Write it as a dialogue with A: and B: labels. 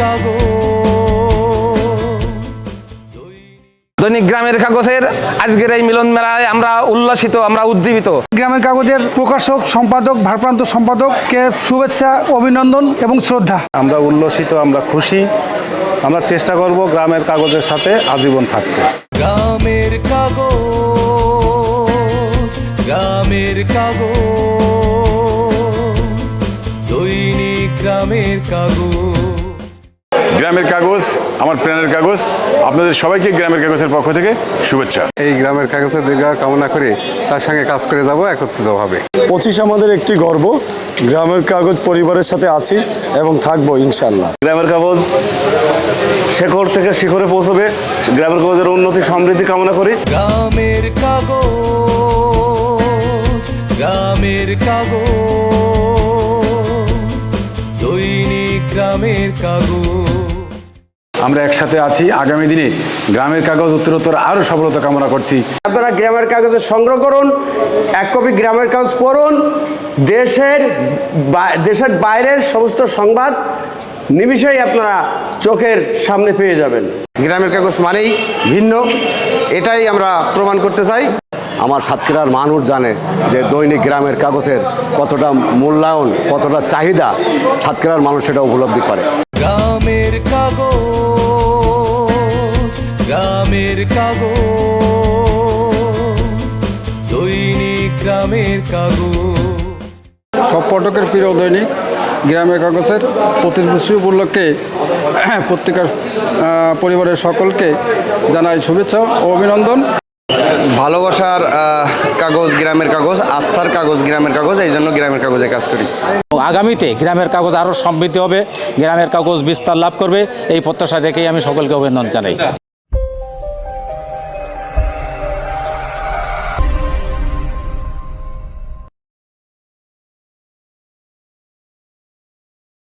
A: কাগজ।
B: দৈনিক গ্রামের কাগজের আজকের এই মিলন মেলায় আমরা উল্লাসিত আমরা উজ্জীবিত।
C: গ্রামের কাগজের প্রকাশক সম্পাদক ভারপ্রান্ত সম্পাদককে শুভেচ্ছা অভিনন্দন এবং শ্রদ্ধা।
D: আমরা উল্লসিত আমরা খুশি আমরা চেষ্টা করব গ্রামের কাগজের সাথে আজীবন থাকতে।
A: গ্রামের কাগজ গ্রামের কাগজ দৈনিক গ্রামের কাগজ।
E: গ্রামের কাগজ আমার প্রাণের কাগজ। আপনাদের সবাইকে গ্রামের কাগজের পক্ষ থেকে শুভেচ্ছা।
F: এই গ্রামের কাগজের দীর্ঘ কামনা করে তার সঙ্গে কাজ করে যাব একত্রিতভাবে।
G: পঁচিশ আমাদের একটি গর্ব। গ্রামের কাগজ পরিবারের সাথে আছি এবং থাকব ইনশাল্লাহ
D: গ্রামের কাগজ শেখর থেকে শিখরে পৌঁছবে। গ্রামের কাগজের উন্নতি সমৃদ্ধি কামনা করি।
A: গ্রামের কাগজ গ্রামের কাগজ দৈনিক গ্রামের কাগজ।
E: আমরা একসাথে আছি। আগামী দিনে গ্রামের কাগজ উত্তরোত্তর আরও সফলতা কামনা করছি।
H: আপনারা গ্রামের কাগজে সংগ্রহ করুন এক কপি গ্রামের কাগজ পড়ুন দেশের দেশের বাইরের সমস্ত সংবাদ নিমিষেই আপনারা চোখের সামনে পেয়ে যাবেন। গ্রামের কাগজ মানেই ভিন্ন এটাই আমরা প্রমাণ করতে চাই।
F: আমার সাতক্ষীরার মানুষ জানে যে দৈনিক গ্রামের কাগজের কতটা মূল্যায়ন কতটা চাহিদা সাতক্ষীরার মানুষ সেটা উপলব্ধি করে।
A: গ্রামের কাগজ গ্রামের কাগজ দৈনিক গ্রামের কাগজ।
C: সব পটকের প্রিয় দৈনিক গ্রামের কাগজের পঁচিশ বছর উপলক্ষে পত্রিকার পরিবারের সকলকে জানাই শুভেচ্ছা ও অভিনন্দন।
H: ভালোবাসার কাগজ গ্রামের কাগজ আস্থার কাগজ গ্রামের কাগজ এই জন্য গ্রামের কাগজে কাজ করি।
I: আগামীতে গ্রামের কাগজ আরও সমৃদ্ধি হবে গ্রামের কাগজ বিস্তার লাভ করবে এই প্রত্যাশা রেখেই আমি সকলকে অভিনন্দন জানাই।